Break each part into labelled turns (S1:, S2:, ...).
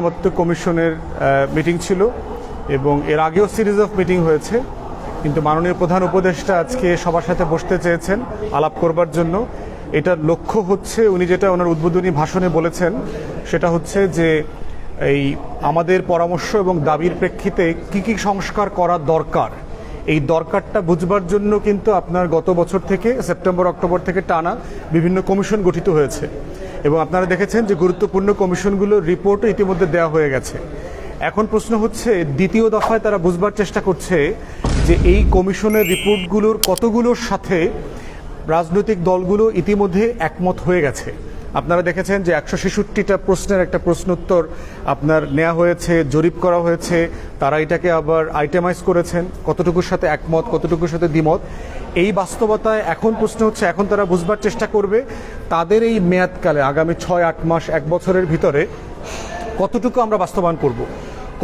S1: ঐক্যমত্য কমিশনের মিটিং ছিল এবং এর আগেও সিরিজ অফ মিটিং হয়েছে। কিন্তু মাননীয় প্রধান উপদেষ্টা আজকে সবার সাথে বসতে চেয়েছেন আলাপ করবার জন্য। এটার লক্ষ্য হচ্ছে উনি যেটা ওনার উদ্বোধনী ভাষণে বলেছেন, সেটা হচ্ছে যে এই আমাদের পরামর্শ এবং দাবির প্রেক্ষিতে কি কি সংস্কার করা দরকার। এই দরকারটা বুঝবার জন্য কিন্তু আপনার গত বছর থেকে সেপ্টেম্বর অক্টোবর থেকে টানা বিভিন্ন কমিশন গঠিত হয়েছে। এবং আপনারা দেখেছেন যে গুরুত্বপূর্ণ কমিশনগুলোর রিপোর্টও ইতিমধ্যে দেওয়া হয়ে গেছে। এখন প্রশ্ন হচ্ছে, দ্বিতীয় দফায় তারা বুঝবার চেষ্টা করছে যে এই কমিশনের রিপোর্টগুলোর কতগুলোর সাথে রাজনৈতিক দলগুলো ইতিমধ্যে একমত হয়ে গেছে। আপনারা দেখেছেন যে একশো ছেষট্টিটা প্রশ্নের একটা প্রশ্ন উত্তর আপনার নেওয়া হয়েছে, জরিপ করা হয়েছে। তারা এটাকে আবার আইটেমাইজ করেছেন। কতটুকুর সাথে একমত, কতটুকুর সাথে দ্বিমত? এই বাস্তবতায় এখন প্রশ্ন হচ্ছে, এখন তারা বুঝবার চেষ্টা করবে তাদের এই মেয়াদকালে, আগামী ছয়, আট মাস, এক বছরের ভিতরে কতটুকু আমরা বাস্তবায়ন করব।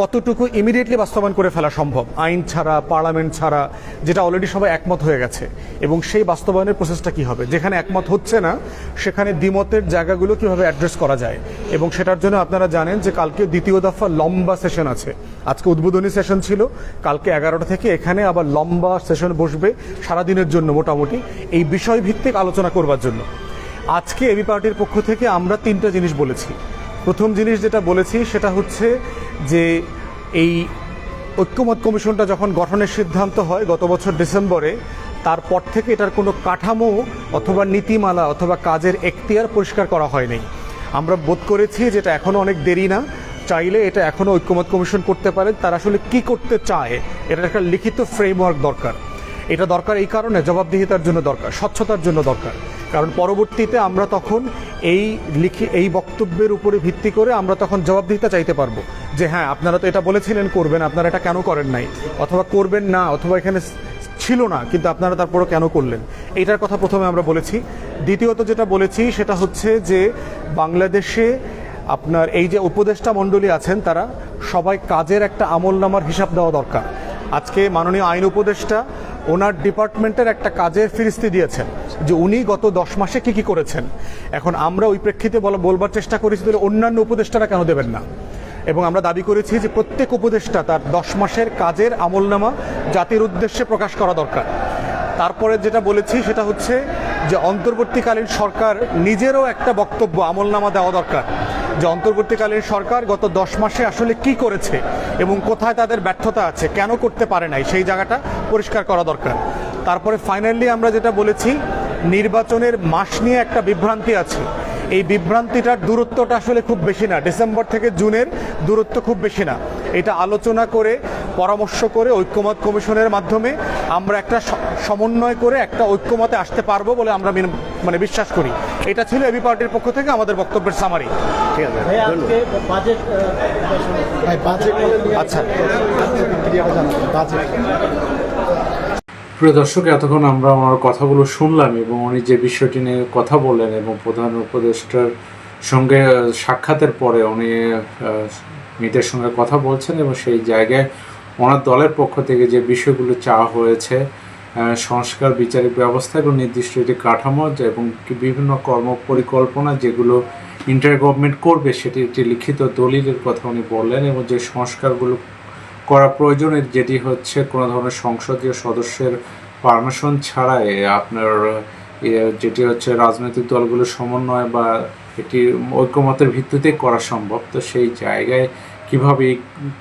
S1: কতটুকু ইমিডিয়েটলি বাস্তবায়ন করে ফেলা সম্ভব? আইন ছাড়া, পার্লামেন্ট ছাড়া, যেটা অলরেডি সবাই একমত হয়ে গেছে। এবং সেই বাস্তবায়নের প্রসেসটা কি হবে? যেখানে একমত হচ্ছে না, সেখানে দ্বিমতের জায়গাগুলো কীভাবে অ্যাড্রেস করা যায়? এবং সেটার জন্য আপনারা জানেন যে কালকে দ্বিতীয় দফা লম্বা সেশন আছে। আজকে উদ্বোধনী সেশন ছিল, কালকে এগারোটা থেকে এখানে আবার লম্বা সেশন বসবে সারাদিনের জন্য মোটামুটি, এই বিষয় ভিত্তিক আলোচনা করবার জন্য। আজকে এবি পার্টির পক্ষ থেকে আমরা তিনটা জিনিস বলেছি। প্রথম জিনিস যেটা বলেছি, সেটা হচ্ছে যে এই ঐক্যমত কমিশনটা যখন গঠনের সিদ্ধান্ত হয় গত বছর ডিসেম্বরে, তারপর থেকে এটার কোনো কাঠামো অথবা নীতিমালা অথবা কাজের এখতিয়ার পরিষ্কার করা হয়নি। আমরা বোধ করেছি যে এটা এখনও অনেক দেরি না। চাইলে এটা এখনও ঐক্যমত কমিশন করতে পারে। তারা আসলে কি করতে চায়, এটার একটা লিখিত ফ্রেমওয়ার্ক দরকার। এটা দরকার এই কারণে, জবাবদিহিতার জন্য দরকার, স্বচ্ছতার জন্য দরকার। কারণ পরবর্তীতে আমরা তখন এই লিখি, এই বক্তব্যের উপরে ভিত্তি করে আমরা তখন জবাবদিহিতা চাইতে পারব। যে হ্যাঁ আপনারা তো এটা বলেছিলেন করবেন, আপনারা এটা কেন করেন নাই? অথবা করবেন না, অথবা এখানে ছিল না, কিন্তু আপনারা তারপরও কেন করলেন? এইটার কথা প্রথমে আমরা বলেছি। দ্বিতীয়ত যেটা বলেছি, সেটা হচ্ছে যে বাংলাদেশে আপনার এই যে উপদেষ্টা মণ্ডলী আছেন, তারা সবাই কাজের একটা আমল নামার হিসাব দেওয়া দরকার। আজকে মাননীয় আইন উপদেষ্টা ওনার ডিপার্টমেন্টের একটা কাজের ফিরিস্তি দিয়েছেন যে উনি গত দশ মাসে কি কি করেছেন। এখন আমরা ওই প্রেক্ষিতে বলা, বলবার চেষ্টা করেছি তাহলে অন্যান্য উপদেষ্টারা কেন দেবেন না? এবং আমরা দাবি করেছি যে প্রত্যেক উপদেষ্টা তার দশ মাসের কাজের আমলনামা জাতির উদ্দেশ্যে প্রকাশ করা দরকার। তারপরে যেটা বলেছি সেটা হচ্ছে যে অন্তর্বর্তীকালীন সরকার নিজেরও একটা বক্তব্য আমলনামা দেওয়া দরকার। যে অন্তর্বর্তীকালীন সরকার গত দশ মাসে আসলে কি করেছে এবং কোথায় তাদের ব্যর্থতা আছে, কেন করতে পারে নাই, সেই জায়গাটা পরিষ্কার করা দরকার। তারপরে ফাইনালি আমরা যেটা বলেছি, নির্বাচনের মাস নিয়ে একটা বিভ্রান্তি আছে। এই বিভ্রান্তিটার দূরত্বটা আসলে খুব বেশি না। ডিসেম্বর থেকে জুনের দূরত্ব খুব বেশি না। এটা আলোচনা করে, পরামর্শ করে ঐক্যমত কমিশনের মাধ্যমে আমরা একটা সমন্বয় করে একটা ঐক্যমতে আসতে পারব বলে আমরা মিন- বিশ্বাস করি। এটা ছিল এবি পার্টির পক্ষ থেকে আমাদের বক্তব্যের সামারি ঠিক আছে আচ্ছা।
S2: প্রিয় দর্শক এতক্ষণ আমরা ওনার কথাগুলো শুনলাম এবং উনি যে বিষয়টি নিয়ে কথা বললেন এবং প্রধান উপদেষ্টার সঙ্গে সাক্ষাতের পরে উনি মিটের সঙ্গে কথা বলছেন এবং সেই জায়গায় ওনার দলের পক্ষ থেকে যে বিষয়গুলো চাওয়া হয়েছে সংস্কার, বিচারিক ব্যবস্থা এবং নির্দিষ্ট একটি কাঠামো এবং বিভিন্ন কর্ম পরিকল্পনা যেগুলো ইন্টার গভর্নমেন্ট করবে সেটি একটি লিখিত দলিলের কথা উনি বললেন এবং যে সংস্কারগুলো করা প্রয়োজনের যেটি হচ্ছে কোনো ধরনের সংসদীয় সদস্যের পারমিশন ছাড়াই আপনার যেটি হচ্ছে রাজনৈতিক দলগুলোর সমন্বয় বা এটি ঐক্যমতের ভিত্তিতে করা সম্ভব। তো সেই জায়গায় কীভাবে এই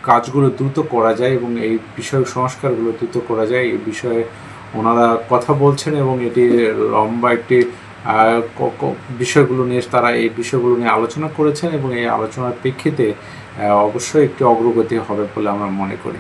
S2: কাজগুলো দ্রুত করা যায় এবং এই বিষয় সংস্কারগুলো দ্রুত করা যায়, এই বিষয়ে ওনারা কথা বলছেন এবং এটি লম্বা একটি বিষয়গুলো নিয়ে তারা এই বিষয়গুলো নিয়ে আলোচনা করেছেন এবং এই আলোচনার প্রেক্ষিতে অবশ্যই একটি অগ্রগতি হবে বলে আমরা মনে করি।